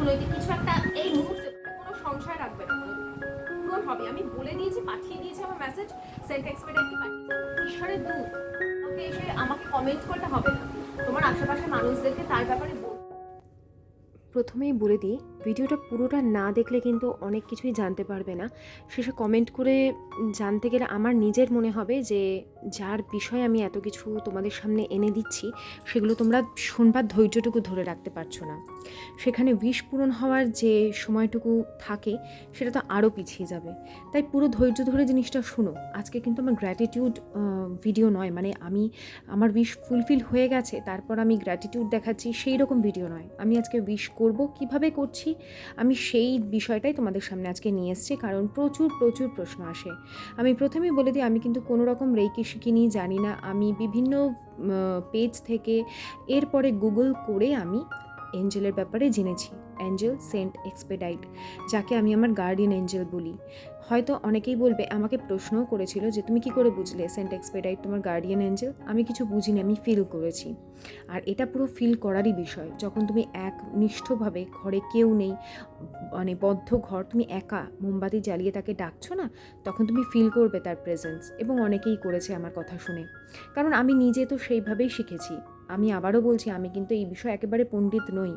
অর্থনৈতিক কিছু একটা এই মুহূর্তে কোনো সংশয় রাখবে না পূরণ হবে। আমি বলে দিয়েছি, পাঠিয়ে দিয়েছি আমার মেসেজ সেন্ট একটি পাঠিয়ে ঈশ্বরের দূত ওকে এসে আমাকে কমেন্ট করলে হবে না। তোমার আশেপাশের মানুষদেরকে তার ব্যাপারে প্রথমেই বলে দিই ভিডিওটা পুরোটা না দেখলে কিন্তু অনেক কিছুই জানতে পারবে না। শেষে কমেন্ট করে জানতে গেলে আমার নিজের মনে হবে যে, যার বিষয়ে আমি এত কিছু তোমাদের সামনে এনে দিচ্ছি, সেগুলো তোমরা শুনবার ধৈর্যটুকু ধরে রাখতে পারছ না। সেখানে বিষ পূরণ হওয়ার যে সময়টুকু থাকে, সেটা তো আরও পিছিয়ে যাবে। তাই পুরো ধৈর্য ধরে জিনিসটা শুনো। আজকে কিন্তু আমার গ্র্যাটিটিউড ভিডিও নয়। মানে আমি, আমার উইশ ফুলফিল হয়ে গেছে, তারপর আমি গ্র্যাটিটিউড দেখাচ্ছি সেই রকম ভিডিও নয়। আমি আজকে উইশ করব, কীভাবে করছি আমি সেই বিষয়টাই তোমাদের সামনে আজকে নিয়ে এসেছি, কারণ প্রচুর প্রচুর প্রশ্ন আসে। আমি প্রথমেই বলে দিই, আমি কিন্তু কোনো রকম রেইকি শিখিনি জানি না। আমি বিভিন্ন পেজ থেকে এরপরে গুগল করে আমি এঞ্জেলের ব্যাপারে জেনেছি। অ্যাঞ্জেল সেন্ট এক্সপেডাইট যাকে আমি আমার গার্ডিয়ান এঞ্জেল বলি। হয়তো অনেকেই বলবে, আমাকে প্রশ্নও করেছিল যে, তুমি কি করে বুঝলে সেন্ট এক্সপেডাইট তোমার গার্ডিয়ান এঞ্জেল আমি কিছু বুঝিনি, আমি ফিল করেছি। আর এটা পুরো ফিল করারই বিষয়। যখন তুমি এক নিষ্ঠভাবে, ঘরে কেউ নেই মানে বদ্ধ ঘর, তুমি একা মোমবাতি জ্বালিয়ে তাকে ডাকছো না, তখন তুমি ফিল করবে তার প্রেজেন্স এবং অনেকেই করেছে আমার কথা শুনে। কারণ আমি নিজে তো সেইভাবেই শিখেছি। আমি আবারও বলছি, আমি কিন্তু এই বিষয়ে একেবারে পণ্ডিত নই।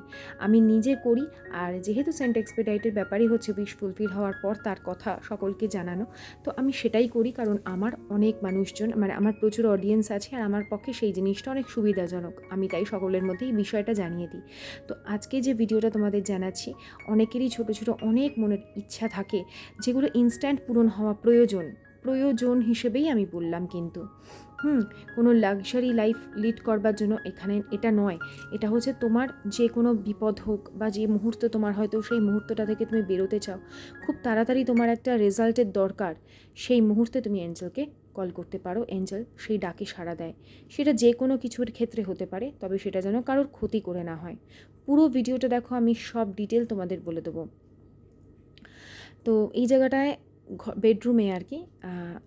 আমি নিজে করি, আর যেহেতু সেন্ট এক্সপেডাইটের ব্যাপারই হচ্ছে উইশ ফুলফিল হওয়ার পর তার কথা সকলকে জানানো, তো আমি সেটাই করি কারণ আমার অনেক মানুষজন মানে আমার প্রচুর অডিয়েন্স আছে আর আমার পক্ষে সেই জিনিসটা অনেক সুবিধাজনক। আমি তাই সকলের মধ্যে এই বিষয়টা জানিয়ে দিই। তো আজকে যে ভিডিওটা তোমাদের জানাচ্ছি, অনেকেরই ছোট ছোট অনেক মনের ইচ্ছা থাকে, যেগুলো ইনস্ট্যান্ট পূরণ হওয়া প্রয়োজন। প্রয়োজন হিসেবেই আমি বললাম কিন্তু। হুম, কোনো লাক্সারি লাইফ লিড করবার জন্য এখানে এটা নয়। এটা হচ্ছে তোমার যে কোনো বিপদ হোক বা যে মুহূর্ত তোমার হয়তো সেই মুহূর্তটা থেকে তুমি বেরোতে চাও, খুব তাড়াতাড়ি তোমার একটা রেজাল্টের দরকার। সেই মুহূর্তে তুমি এঞ্জেলকে কল করতে পারো। এঞ্জেল সেই ডাকে সাড়া দেয়। সেটা যে কোনো কিছুর ক্ষেত্রে হতে পারে, তবে সেটা যেন কারোর ক্ষতি করে না হয়। পুরো ভিডিওটা দেখো, আমি সব ডিটেল তোমাদের বলে দেবো। তো এই জায়গাটায় বেডরুমে আর কি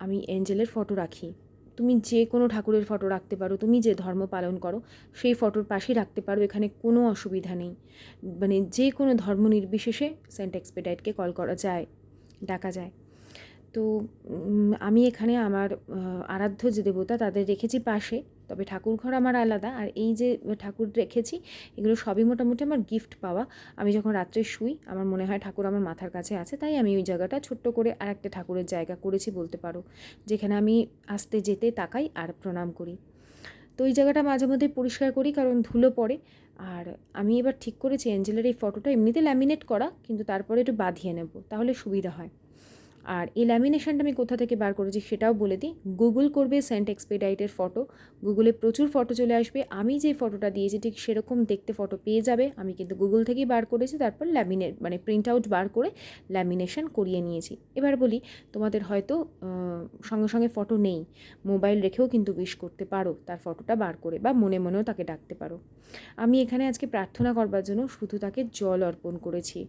আমি এঞ্জেলের ফটো রাখি। তুমি যে কোনো ঠাকুরের ফটো রাখতে পারো, তুমি যে ধর্ম পালন করো, সেই ফটোর পাশেই রাখতে পারো, এখানে কোনো অসুবিধা নেই। মানে যে কোনো ধর্ম নির্বিশেষে সেন্ট এক্সপেডাইটকে কল করা যায়, ডাকা যায়। তো আমি এখানে আমার আরাধ্য যে দেবতা তাদের রেখেছি পাশে। তবে ঠাকুর ঘর আমার আলাদা। আর এই যে ঠাকুর রেখেছি, এগুলো সবই মোটামুটি আমার গিফট পাওয়া। আমি যখন রাত্রে শুই, আমার মনে হয় ঠাকুর আমার মাথার কাছে আছে, তাই আমি ওই জায়গাটা ছোট্ট করে আর একটা ঠাকুরের জায়গা করেছি বলতে পারো, যেখানে আমি আসতে যেতে তাকাই আর প্রণাম করি। তো ওই জায়গাটা মাঝে মধ্যে পরিষ্কার করি, কারণ ধুলো পড়ে। আর আমি এবার ঠিক করেছি, অ্যাঞ্জেলের এই ফটোটা এমনিতে ল্যামিনেট করা, কিন্তু তারপরে একটু বাঁধিয়ে নেব, তাহলে সুবিধা হয়। আর এই ল্যামিনেশনটা আমি কোথা থেকে বার করেছি সেটাও বলে দিই। গুগল করবে সেন্ট এক্সপেডাইটের ফটো গুগলে প্রচুর ফটো চলে আসবে। আমি যে ফটোটা দিয়েছি ঠিক সেরকম দেখতে ফটো পেয়ে যাবে। আমি কিন্তু গুগল থেকেই বার করেছি, তারপর ল্যামিনেট মানে প্রিন্ট আউট বার করে ল্যামিনেশন করিয়ে নিয়েছি। এবার বলি, তোমাদের হয়তো সঙ্গে সঙ্গে ফটো নেই। মোবাইল রেখেও কিন্তু উইশ করতে পারো, তার ফটোটা বার করে বা মনে মনেও তাকে ডাকতে পারো। আমি এখানে আজকে প্রার্থনা করবার জন্য শুধু তাকে জল অর্পণ করেছি।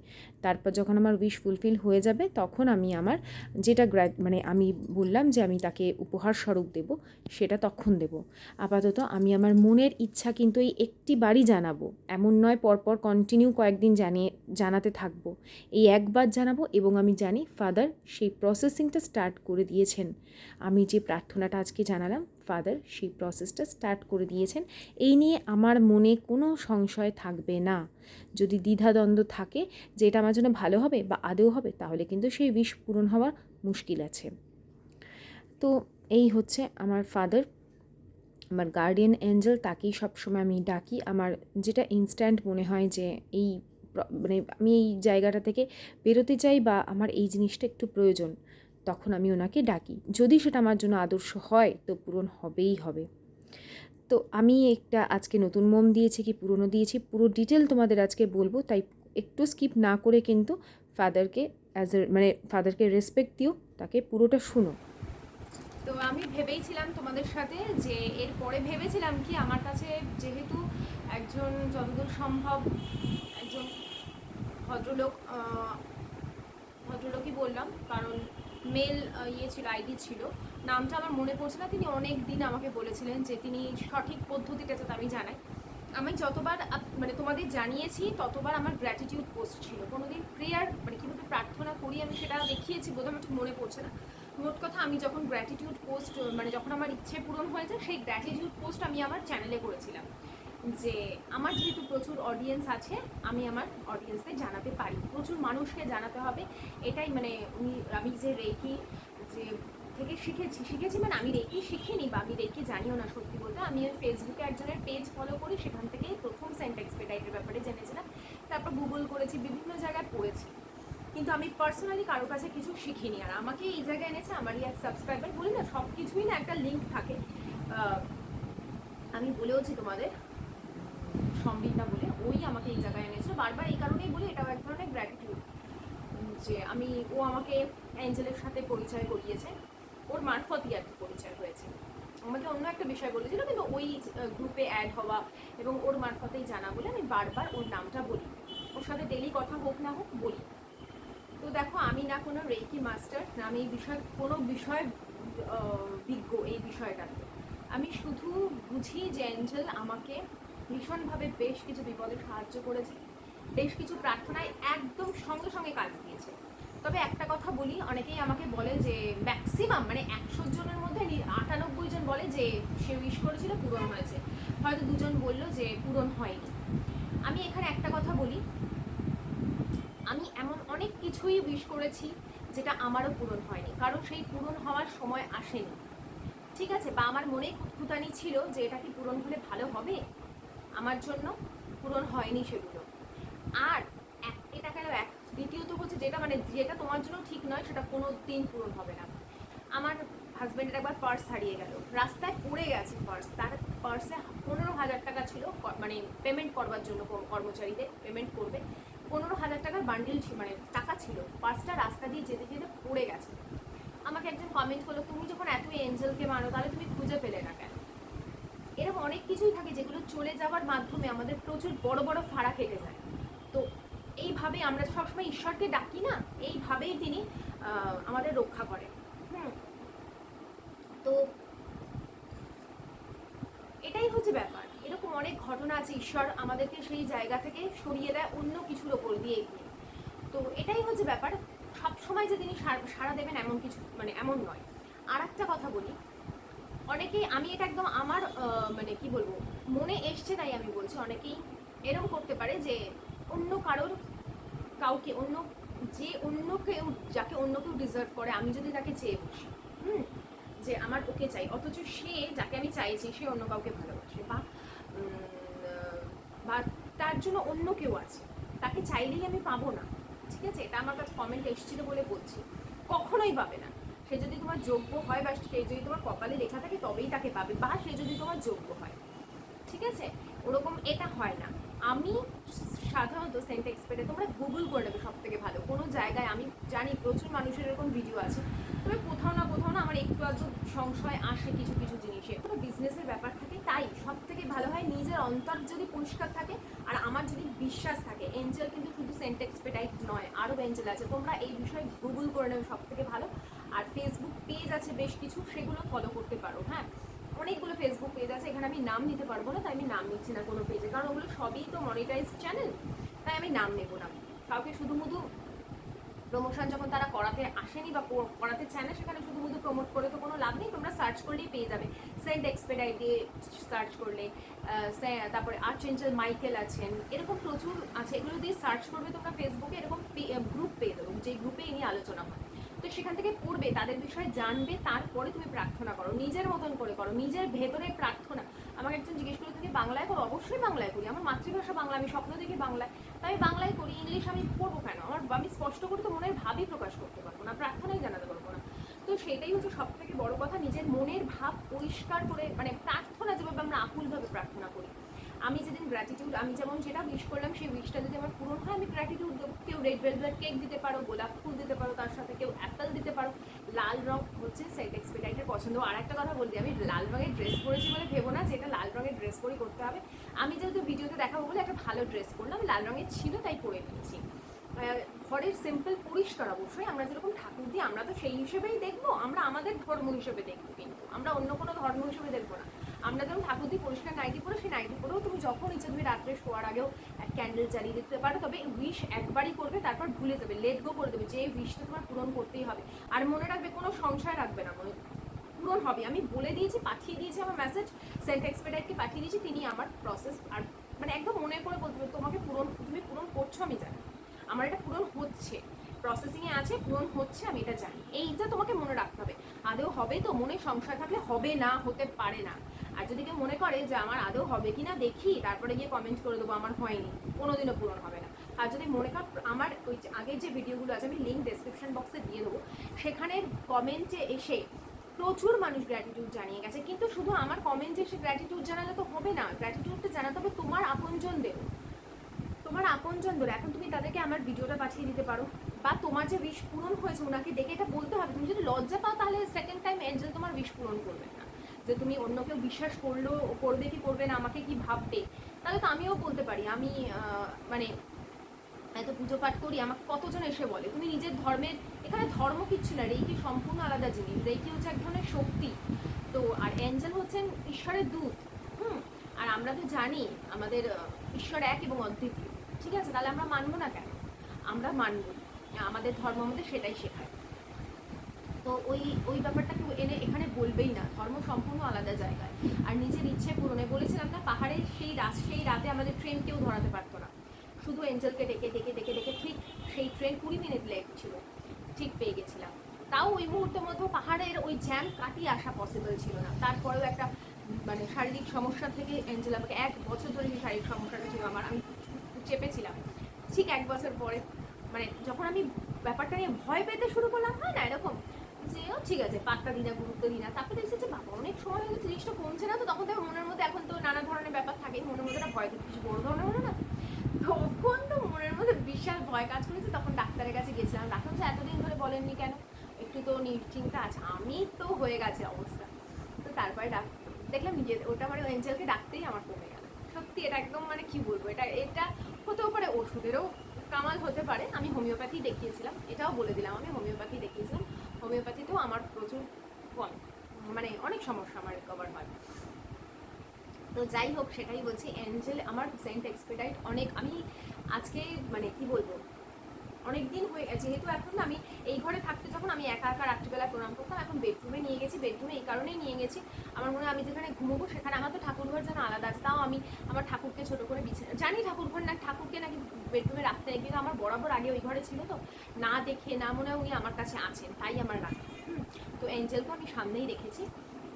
তারপর যখন আমার উইশ ফুলফিল হয়ে যাবে, তখন আমি আমার যেটা গ্র্যা মানে আমি বললাম যে আমি তাকে উপহার স্বরূপ দেব, সেটা তখন দেব। আপাতত আমি আমার মনের ইচ্ছা কিন্তু এই একটি বারই জানাব। এমন নয় পরপর কন্টিনিউ কয়েকদিন জানিয়ে জানাতে থাকব। এই একবার জানাব এবং আমি জানি ফাদার সেই প্রসেসিংটা স্টার্ট করে দিয়েছেন। আমি যে প্রার্থনাটা আজকে জানালাম ফাদার সেই প্রসেসটা স্টার্ট করে দিয়েছেন। এই নিয়ে আমার মনে কোনো সংশয় থাকবে না। যদি দ্বিধাদ্বন্দ্ব থাকে যে এটা আমার জন্য ভালো হবে বা আদেও হবে, তাহলে কিন্তু সেই বিষ পূরণ হওয়ার মুশকিল আছে। তো এই হচ্ছে আমার ফাদার আমার গার্ডিয়ান অ্যাঞ্জেল তাকেই সবসময় আমি ডাকি। আমার যেটা ইনস্ট্যান্ট মনে হয় যে এই মানে আমি এই জায়গাটা থেকে বেরোতে চাই বা আমার এই জিনিসটা একটু প্রয়োজন। তখন আমি ওনাকে ডাকি। যদি সেটা আমার জন্য আদর্শ হয়, তো পূরণ হবেই হবে। তো আমি একটা আজকে নতুন মোম দিয়েছি কি পুরনো দিয়েছি, পুরো ডিটেল তোমাদের আজকে বলব, তাই একটু স্কিপ না করে কিন্তু ফাদারকে অ্যাজ এ মানে ফাদারকে রেসপেক্ট দিও, তাকে পুরোটা শুনো। তো আমি ভেবেইছিলাম তোমাদের সাথে যে এরপরে ভেবেছিলাম কি আমার কাছে যেহেতু একজন যতদূর সম্ভব একজন ভদ্রলোক ভদ্রলোকই বললাম, কারণ মেল ইয়ে ছিল আইডি ছিল। নামটা আমার মনে পড়ছে না। তিনি অনেক দিন আমাকে বলেছিলেন যে তিনি সঠিক পদ্ধতিটা যাতে আমি জানাই। আমি যতবার মানে তোমাদের জানিয়েছি, ততবার আমার গ্র্যাটিটিউড পোস্ট ছিল। কোনোদিন প্রেয়ার মানে কীভাবে প্রার্থনা করি আমি সেটা দেখিয়েছি বোধহয় আমার ঠিক মনে পড়ছে না। মোট কথা আমি যখন গ্র্যাটিটিউড পোস্ট মানে যখন আমার ইচ্ছে পূরণ হয়েছে সেই গ্র্যাটিটিউড পোস্ট আমি আমার চ্যানেলে করেছিলাম। যে আমার যেহেতু প্রচুর অডিয়েন্স আছে, আমি আমার অডিয়েন্সকে জানাতে পারি। প্রচুর মানুষকে জানাতে হবে। এটাই মানে উনি, আমি যে রেকি যে থেকে শিখেছি শিখেছি মানে আমি রেকি শিখিনি বা আমি রেকি জানিও না সত্যি বলতে। আমি ওই ফেসবুকে একজনের পেজ ফলো করি, সেখান থেকেই প্রথম সেন্ট এক্সপেটাইটের ব্যাপারে জেনেছিলাম। তারপর গুগল করেছি, বিভিন্ন জায়গায় পড়েছি। কিন্তু আমি পার্সোনালি কারোর কাছে কিছু শিখিনি। আর আমাকে এই জায়গায় এনেছে আমারই এক সাবস্ক্রাইবার বলি না সব কিছুই না একটা লিঙ্ক থাকে। আমি বলেওছি তোমাদের সম্বিতা বলে, ওই আমাকে এই জায়গায় এনেছিল। বারবার এই কারণেই বলি, এটাও এক ধরনের গ্র্যাটিটিউড যে আমি, ও আমাকে অ্যাঞ্জেলের সাথে পরিচয় করিয়েছে। ওর মারফতই আর কি পরিচয় হয়েছে। আমাকে অন্য একটা বিষয় বলেছিল, কিন্তু ওই গ্রুপে অ্যাড হওয়া এবং ওর মারফতেই জানা বলে আমি বারবার ওর নামটা বলি। ওর সাথে ডেলি কথা হোক না হোক বলি। তো দেখো, আমি না কোনো রেকি মাস্টার না আমি এই বিষয়, কোনো বিষয় বিজ্ঞ এই বিষয়টাতে। আমি শুধু বুঝি যে অ্যাঞ্জেল আমাকে ভীষণভাবে বেশ কিছু বিপদে সাহায্য করেছে। বেশ কিছু প্রার্থনায় একদম সঙ্গে সঙ্গে কাজ দিয়েছে। তবে একটা কথা বলি, অনেকেই আমাকে বলে যে ম্যাক্সিমাম মানে একশো জনের মধ্যে আটানব্বই জন বলে যে সে উইশ করেছিল পূরণ হয়েছে। হয়তো দুজন বলল যে পূরণ হয়নি। আমি এখানে একটা কথা বলি, আমি এমন অনেক কিছুই উইশ করেছি যেটা আমারও পূরণ হয়নি। কারণ সেই পূরণ হওয়ার সময় আসেনি। ঠিক আছে, বা আমার মনে খুঁতখুতানি ছিল যে এটা কি পূরণ হলে ভালো হবে? আমার জন্য পূরণ হয়নি সেগুলো। আর এটা কেন এক দ্বিতীয়ত হচ্ছে যেটা মানে যেটা তোমার জন্য ঠিক নয়, সেটা কোনো দিন পূরণ হবে না। আমার হাজব্যান্ডের একবার পার্স হারিয়ে গেল। রাস্তায় পড়ে গেছে পার্স তার পার্সে পনেরো হাজার টাকা ছিল মানে পেমেন্ট করবার জন্য কর্মচারীদের পেমেন্ট করবে। পনেরো হাজার টাকার বান্ডিল মানে টাকা ছিল। পার্সটা রাস্তা দিয়ে যেতে যেতে পড়ে গেছে। আমাকে একজন কমেন্ট করল, তুমি যখন এত এঞ্জেলকে মানো তাহলে তুমি খুঁজে পেলে না কেন? এরকম অনেক কিছুই থাকে যেগুলো চলে যাওয়ার মাধ্যমে আমাদের প্রচুর বড় বড় ফাড়া কেটে যায়। তো এইভাবে আমরা সবসময় ঈশ্বরকে ডাকি না, এইভাবেই তিনি আমাদের রক্ষা করেন। হুম। তো এটাই হচ্ছে ব্যাপার। এরকম অনেক ঘটনা আছে, ঈশ্বর আমাদেরকে সেই জায়গা থেকে সরিয়ে দেয়, অন্য কিছুর ওপর দিয়ে তো এটাই হচ্ছে ব্যাপার। সব সময় যে তিনি সার- দেবেন এমন কিছু মানে এমন নয়। আর একটা কথা বলি অনেকেই, আমি এটা একদম আমার মানে কি বলব, মনে এসছে তাই আমি বলছি, অনেকেই এরকম করতে পারে যে অন্য কারোর কাউকে, অন্য যে অন্য কেউ, যাকে অন্য কেউ ডিজার্ভ করে, আমি যদি তাকে চেয়ে বসি, হুম, যে আমার ওকে চাই, অথচ সে যাকে আমি চাইছি, সে অন্য কাউকে ভালোবাসে বা বা তার জন্য অন্য কেউ আছে, তাকে চাইলেই আমি পাবো না, ঠিক আছে? এটা আমার কাছে কমেন্ট এসেছিল বলে বলছি, কখনোই পাবে না। সে যদি তোমার যোগ্য হয় বা সে যদি তোমার কপালে লেখা থাকে তবেই তাকে পাবে, বা সে যদি তোমার যোগ্য হয়। ঠিক আছে? ওরকম এটা হয় না। আমি সাধারণত সেন্ট এক্সপেটে তোমরা গুগল করে নেবে সব থেকে ভালো। কোনো জায়গায় আমি জানি প্রচুর মানুষের এরকম ভিডিও আছে। তবে কোথাও না কোথাও না আমার একটু আধটু সংশয় আসে কিছু কিছু জিনিসে। কোনো বিজনেসের ব্যাপার থাকে, তাই সব থেকে ভালো হয় নিজের অন্তর যদি পরিষ্কার থাকে আর আমার যদি বিশ্বাস থাকে। এঞ্জেল কিন্তু শুধু সেন্ট এক্সপেটাইট নয় আরও এঞ্জেল আছে। তোমরা এই বিষয়ে গুগল করে নেবে সব থেকে ভালো। আর ফেসবুক পেজ আছে বেশ কিছু, সেগুলো ফলো করতে পারো হ্যাঁ? অনেকগুলো ফেসবুক পেজ আছে, এখানে আমি নাম নিতে পারব না, তাই আমি নাম নিচ্ছি না কোনো পেজে কারণ ওগুলো সবই তো মনিটাইজ চ্যানেল তাই আমি নাম নেব না। কাউকে শুধু শুধু প্রমোশন যখন তারা করাতে আসেনি বা করাতে চায় না, সেখানে শুধু প্রমোট করে তো কোনো লাভ নেই, তোমরা সার্চ করলেই পেয়ে যাবে। সেন্ট এক্সপেডাইট দিয়ে সার্চ করলে তারপরে আর্চেঞ্জেল মাইকেল আছেন, এরকম প্রচুর আছে, এগুলো দিয়ে সার্চ করবে তোমরা ফেসবুকে এরকম গ্রুপ পেয়ে দেবো যে গ্রুপে এই নিয়ে আলোচনা হয়। তো সেখান থেকে পড়বে, তাদের বিষয়ে জানবে, তারপরে তুমি প্রার্থনা করো। নিজের মতন করে করো, নিজের ভেতরে প্রার্থনা। আমাকে একজন জিজ্ঞেস করে তুমি বাংলায় করো অবশ্যই বাংলায় করি আমার মাতৃভাষা বাংলা, আমি স্বপ্ন দেখি বাংলায়। তাই আমি বাংলায় করি ইংলিশ আমি পড়ব কেন? আমার আমি স্পষ্ট করে তো মনের ভাবই প্রকাশ করতে পারব না, প্রার্থনাই জানাতে পারব না। তো সেটাই হচ্ছে সব থেকে বড় কথা, নিজের মনের ভাব পরিষ্কার করে মানে প্রার্থনা যেভাবে আমরা আকুলভাবে প্রার্থনা আমি যেদিন গ্র্যাটিটিউড আমি যেমন যেটা উইশ করলাম, সেই উইশটা যদি আমার পূরণ হয়, আমি গ্র্যাটিটিউড দেবো। কেউ রেড ভেলভেট কেক দিতে পারো, গোলাপ ফুল দিতে পারো, তার সাথে কেউ অ্যাপেল দিতে পারো। লাল রং হচ্ছে সেট এক্সপেডাইটের পছন্দ। আর একটা কথা বলতে, আমি লাল রঙের ড্রেস পরেছি বলে ভেবো না যে এটা লাল রঙের ড্রেস পরে করতে হবে। আমি যেহেতু ভিডিওতে দেখাবো বলে একটা ভালো ড্রেস পরলাম, লাল রঙের ছিল, তাই পরে নিয়েছি। ঘরের সিম্পল পরিষ্কার অবশ্যই, আমরা যেরকম ঠাকুর দিই আমরা তো সেই হিসেবেই দেখব, আমরা আমাদের ধর্ম হিসেবে দেখব কিন্তু, আমরা অন্য কোনো ধর্ম হিসেবে দেখব না। আমরা যেমন ঠাকুর দিয়ে পরিষ্কার নাইটি পরে সেই নাইটি পরেও তুমি যখন ইচ্ছে তুমি রাত্রে শোয়ার আগেও এক ক্যান্ডেল জ্বালিয়ে দিতে পারো। তবে উইশ একবারই করবে, তারপর ভুলে যাবে লেট গো করে দেবে যে উইশটা তোমার পূরণ করতেই হবে। আর মনে রাখবে, কোনো সংশয় রাখবে না মনে পূরণ হবে। আমি বলে দিয়েছি, পাঠিয়ে দিয়েছি আমার মেসেজ সেন্ট এক্সপেডাইটকে পাঠিয়ে দিয়েছি, তিনি আমার প্রসেস আর মানে একদম মনে করে বলতে তোমাকে পূরণ, তুমি পূরণ করছ আমি জানি। আমার এটা পূরণ হচ্ছে প্রসেসিংয়ে আছে, পূরণ হচ্ছে, আমি এটা জানি। এইটা তোমাকে মনে রাখতে হবে। আদেও হবে তো মনে, সংশয় থাকলে হবে না, হতে পারে না। আর যদি কেউ মনে করে যে আমার আদৌ হবে কি না দেখি, তারপরে গিয়ে কমেন্ট করে দেবো, আমার হয়নি, কোনোদিনও পূরণ হবে না। আর যদি মনে কর, আমার ওই আগের যে ভিডিওগুলো আছে, আমি লিঙ্ক ডেসক্রিপশন বক্সে দিয়ে দেবো, সেখানে কমেন্টে এসে প্রচুর মানুষ গ্র্যাটিটিউড জানিয়ে গেছে। কিন্তু শুধু আমার কমেন্টে এসে গ্র্যাটিটিউড জানালে তো হবে না গ্র্যাটিটিউডটা জানাতে হবে তোমার আপনজনদের তোমার আপনজনদের এখন তুমি তাদেরকে আমার ভিডিওটা পাঠিয়ে দিতে পারো, বা তোমার যে উইশ পূরণ হয়েছে, ওনাকে ডেকে এটা বলতে হবে। তুমি যদি লজ্জা পাও, তাহলে সেকেন্ড টাইম এঞ্জেল তোমার উইশ পূরণ করবে না। যে তুমি অন্য কেউ বিশ্বাস করল, করবে কি করবে না, আমাকে কি ভাববে? তাহলে তো আমিও বলতে পারি। আমি মানে এত পুজো পাঠ করি, আমাকে কতজন এসে বলে? তুমি নিজের ধর্মের, এখানে ধর্ম কিচ্ছু না, রেইকি সম্পূর্ণ আলাদা জিনিস। রেইকি হচ্ছে এক ধরনের শক্তি। তো, আর অ্যাঞ্জেল হচ্ছেন ঈশ্বরের দূত। হুম? আর আমরা তো জানি, আমাদের ঈশ্বর এক এবং অদ্বিতীয়। ঠিক আছে? তাহলে আমরা মানবো না কেন? আমরা মানবো। আমাদের ধর্ম আমাদের সেটাই শেখায়। তো ওই ওই ব্যাপারটা কেউ এনে এখানে বলবেই না। ধর্ম সম্পূর্ণ আলাদা জায়গায়। আর নিজের ইচ্ছে পূরণে। বলেছিলাম না, পাহাড়ের সেই রাত, সেই রাতে আমাদের ট্রেন কেউ ধরাতে পারতো না। শুধু এঞ্জেলকে ডেকে ডেকে ডেকে ডেকে ঠিক সেই ট্রেন কুড়ি মিনিট লেট ছিল। ঠিক পেয়ে গেছিলাম। তাও ওই মুহূর্তের মধ্যে পাহাড়ের ওই জ্যাম কাটিয়ে আসা পসিবল ছিল না। তারপরেও একটা মানে শারীরিক সমস্যা থেকে এঞ্জেল আমাকে এক বছর ধরে সেই শারীরিক সমস্যাটা ছিল আমার। আমি চেপেছিলাম। ঠিক এক বছর পরে মানে যখন আমি ব্যাপারটা নিয়ে ভয় পেতে শুরু করলাম, হয়, না এরকম যে ও ঠিক আছে, পাত্তা দিই না, গুরুত্ব দিই না। তারপরে দেখছি যে বাবা, অনেক সময় হলে জিনিসটা কমছে না তো, তখন তো মনের মধ্যে এখন তো নানা ধরনের ব্যাপার থাকে। মনের মধ্যে একটা ভয় থাকে কিছু বড় ধরনের হলো না তখন তো মনের মধ্যে বিশাল ভয় কাজ করেছে, তখন ডাক্তারের কাছে গেছিলাম। ডাক্তার যে এতদিন ধরে বলেননি কেন? একটু তো নিশ্চিন্তা আছে। আমি তো হয়ে গেছে অবস্থা। তো তারপরে ডাক, দেখলাম নিজে ওটা মানে এঞ্জেলকে ডাকতেই আমার কমে গেল। সত্যি এটা একদম মানে কি বলব, এটা এটা হতেও পারে ওষুধেরও কামাল হতে পারে। আমি হোমিওপ্যাথি দেখিয়েছিলাম, এটাও বলে দিলাম আমি হোমিওপ্যাথি দেখিয়েছিলাম। হোমিওপ্যাথিতেও আমার প্রচুর মানে অনেক সমস্যা আমার রিকভার হয়। তো যাই হোক, সেটাই বলছি অ্যাঞ্জেল আমার সেন্ট এক্সপেডাইট অনেক, আমি আজকে মানে কি বলব অনেক দিন হয়ে গেছে। যেহেতু এখন আমি এই ঘরে থাকতে যখন আমি একা একা রাত্রিবেলা প্রণাম করতাম এখন বেডরুমে নিয়ে গেছি বেডরুমে এই কারণেই নিয়ে গেছি। আমার মনে হয় আমি যেখানে ঘুমোবো সেখানে আমার তো ঠাকুর ঘর যেন আলাদা আছে তাও আমি আমার ঠাকুরকে ছোটো করে বিছানা জানি ঠাকুর ঘর না ঠাকুরকে নাকি বেডরুমে রাখতে কিন্তু আমার বরাবর আগে ওই ঘরে ছিল তো। না দেখে না মনে হয় উনি আমার কাছে আছেন তাই আমার রাখা। হুম, তো এঞ্জেলকে আমি সামনেই রেখেছি।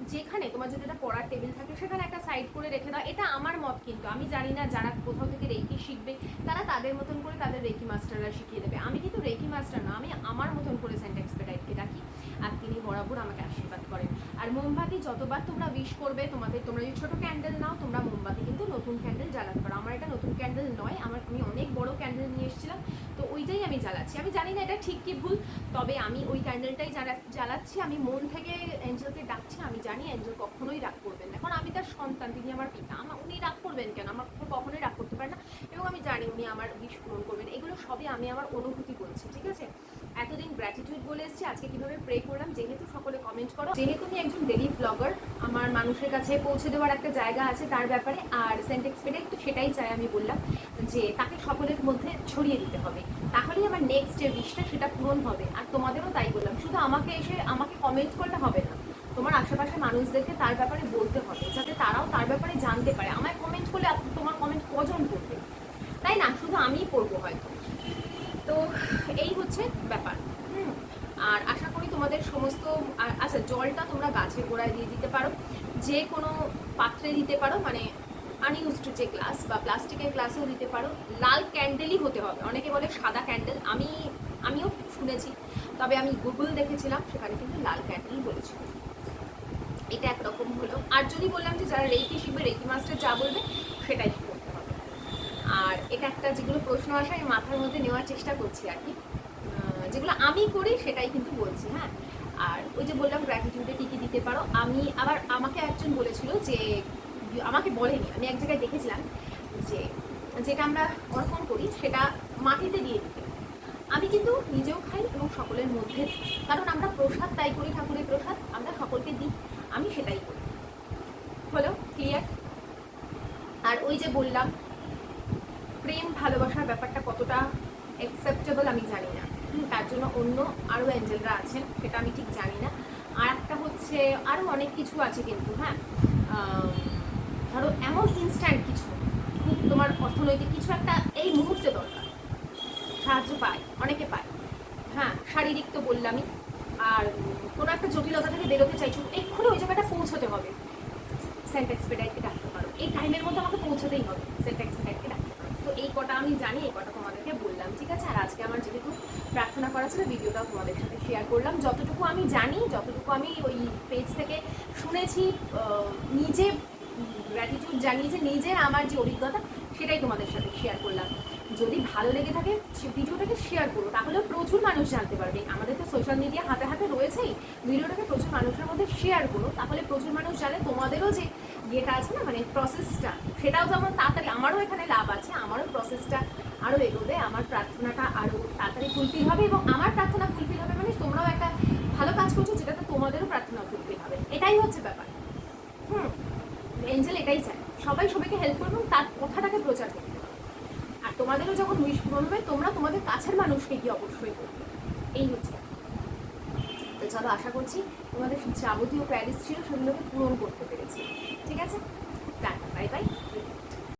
যেখানে তোমার যদি একটা পড়ার টেবিল থাকে, সেখানে একটা সাইড করে রেখে দাও। এটা আমার মত কিন্তু। আমি জানি না যারা কোথাও থেকে রেকি শিখবে, তারা তাদের মতন করে তাদের রেকি মাস্টাররা শিখিয়ে দেবে। আমি কিন্তু রেকি মাস্টার না, আমি আমার মতন করে সেন্ট এক্সপেডাইটকে ডাকি। আর তিনি বরাবর আমাকে আশীর্বাদ করেন। আর মোমবাতি যতবার তোমরা উইশ করবে, তোমাদের, তোমরা যদি ছোটো ক্যান্ডেল নাও, তোমরা মোমবাতি কিন্তু নতুন ক্যান্ডেল জ্বালাতে পারো। আমার এটা নতুন ক্যান্ডেল নয়, আমার, আমি অনেক বড় ক্যান্ডেল নিয়ে এসেছিলাম। তো ওইটাই আমি জ্বালাচ্ছি। আমি জানি না এটা ঠিক কি ভুল, তবে আমি ওই ক্যান্ডেলটাই জ্বালা- জ্বালাচ্ছি। আমি মন থেকে এঞ্জেলকে ডাকছি আমি জানি এঞ্জেল কখনোই রাগ করবেন না। কারণ আমি তার সন্তান, তিনি আমার পিতা। আমার উনি রাগ করবেন কেন? আমার কখনোই রাগ করতে পারে না। এবং আমি জানি উনি আমার বিষ পূরণ করবেন। এগুলো সবই আমি আমার অনুভূতি বলছি, ঠিক আছে? এতদিন গ্র্যাটিটিউড বলে এসেছি, আজকে কীভাবে প্রে করলাম, যেহেতু সকলে কমেন্ট করো। যেহেতু আমি একজন ডেলি ব্লগার আমার মানুষের কাছে পৌঁছে দেওয়ার একটা জায়গা আছে তার ব্যাপারে, আর সেন্ট এক্সপেডেক্ট তো সেটাই চাই আমি বললাম, যে তাকে সকলের মধ্যে ছড়িয়ে দিতে হবে। তাহলেই আমার নেক্সট যে উইশটা সেটা পূরণ হবে। আর তোমাদেরও তাই বললাম। শুধু আমাকে এসে আমাকে কমেন্ট করলে হবে না। তোমার আশেপাশে মানুষদেরকে তার ব্যাপারে বলতে হবে, যাতে তারাও তার ব্যাপারে জানতে পারে। আমায় কমেন্ট করলে তোমার কমেন্ট কজন পড়বে তাই না? শুধু আমিই পড়ব হয়তো। তো এই হচ্ছে ব্যাপার। আর আশা করি তোমাদের সমস্ত আচ্ছা জলটা তোমরা গাছের গোড়ায় দিয়ে দিতে পারো। যে কোনো পাত্রে দিতে পারো মানে আনইউজড যে গ্লাস বা প্লাস্টিকের গ্লাসেও দিতে পারো। লাল ক্যান্ডেলই হতে হবে। অনেকে বলে সাদা ক্যান্ডেল আমি, আমিও শুনেছি। তবে আমি গুগল দেখেছিলাম, সেখানে কিন্তু লাল ক্যান্ডেল বলেছিল। এটা একরকম হলো। আর যদি বললাম যে যারা রেকি শিখবে রেকি মাস্টার যা বলবে, সেটাই করতে হবে। আর এটা একটা যেগুলো প্রশ্ন আসে, আমি মাথার মধ্যে নেওয়ার চেষ্টা করছি আর কি। যেগুলো আমি করি, সেটাই কিন্তু বলছি হ্যাঁ। আর ওই যে বললাম গ্র্যাটিটিউডে কী কী দিতে পারো। আমি আবার আমাকে একজন বলেছিল যে, আমাকে বলেনি, আমি এক জায়গায় দেখেছিলাম যে, যেটা আমরা অর্পণ করি, সেটা মাটিতে দিয়ে দিতে আমি কিন্তু নিজেও খাই এবং সকলের মধ্যে কারণ আমরা প্রসাদ, তাই করি ঠাকুরের প্রসাদ, আমরা সকলকে দিই। আমি সেটাই করি। হলো? ক্লিয়ার আর ওই যে বললাম, প্রেম, ভালোবাসার ব্যাপারটা কতটা অ্যাকসেপ্টেবল আমি জানি না। তার জন্য অন্য আরও অ্যাঞ্জেলরা আছেন, সেটা আমি ঠিক জানি না। আর একটা হচ্ছে আরও অনেক কিছু আছে কিন্তু হ্যাঁ? ধরো এমন ইনস্ট্যান্ট কিছু খুব তোমার অর্থনৈতিক কিছু একটা এই মুহূর্তে দরকার। সাহায্য পায়, অনেকে পায়। হ্যাঁ শারীরিক তো বললামই। আর কোনো একটা জটিলতা থেকে বেরোতে চাইছো, এক্ষুনি ওই জায়গাটা পৌঁছতে হবে। সেন্ট এক্সপেডাইটকে ডাকতে পারো। এই টাইমের মধ্যে আমাকে পৌঁছতেই হবে সেন্ট এক্সপেডাইটকে ডাকতে পারো। তো এই কটা আমি জানি, এই কটা তোমাদেরকে বললাম, ঠিক আছে? আর আজকে আমার যেহেতু প্রার্থনা করা ছিল, ভিডিওটাও তোমাদের সাথে শেয়ার করলাম। যতটুকু আমি জানি, যতটুকু আমি ওই পেজ থেকে শুনেছি নিজে গ্র্যাটিটিউড জানিয়েছে, নিজের আমার যে অভিজ্ঞতা, সেটাই তোমাদের সাথে শেয়ার করলাম। যদি ভালো লেগে থাকে, সে ভিডিওটাকে শেয়ার করো। তাহলে প্রচুর মানুষ জানতে পারবে। আমাদের তো সোশ্যাল মিডিয়া হাতে হাতে রয়েছেই। ভিডিওটাকে প্রচুর মানুষের মধ্যে শেয়ার করো। তাহলে প্রচুর মানুষ জানে তোমাদেরও যে ইয়েটা আছে না মানে প্রসেসটা সেটাও যেমন তাড়াতাড়ি, আমারও এখানে লাভ আছে। আমারও প্রসেসটা আরও এগোবে, আমার প্রার্থনাটা আরও তাড়াতাড়ি ফুলফিল হবে এবং আমার প্রার্থনা ফুলফিল হবে মানে তোমরাও একটা ভালো কাজ করছ যেটাতে তোমাদেরও প্রার্থনা ফুলফিল হবে। এটাই হচ্ছে ব্যাপার। হুম এঞ্জেল এটাই চায়। সবাই সবাইকে হেল্প করবে তার কথাটাকে প্রচার করবে তোমাদেরও যখন উইশ পূরণ হবে, তোমরা তোমাদের কাছের মানুষকে গিয়ে অবশ্যই করবে। এই হচ্ছে তো চলো, আশা করছি তোমাদের যাবতীয় প্যারিস ছিল সেগুলোকে পূরণ করতে পেরেছি। ঠিক আছে? Tata bye bye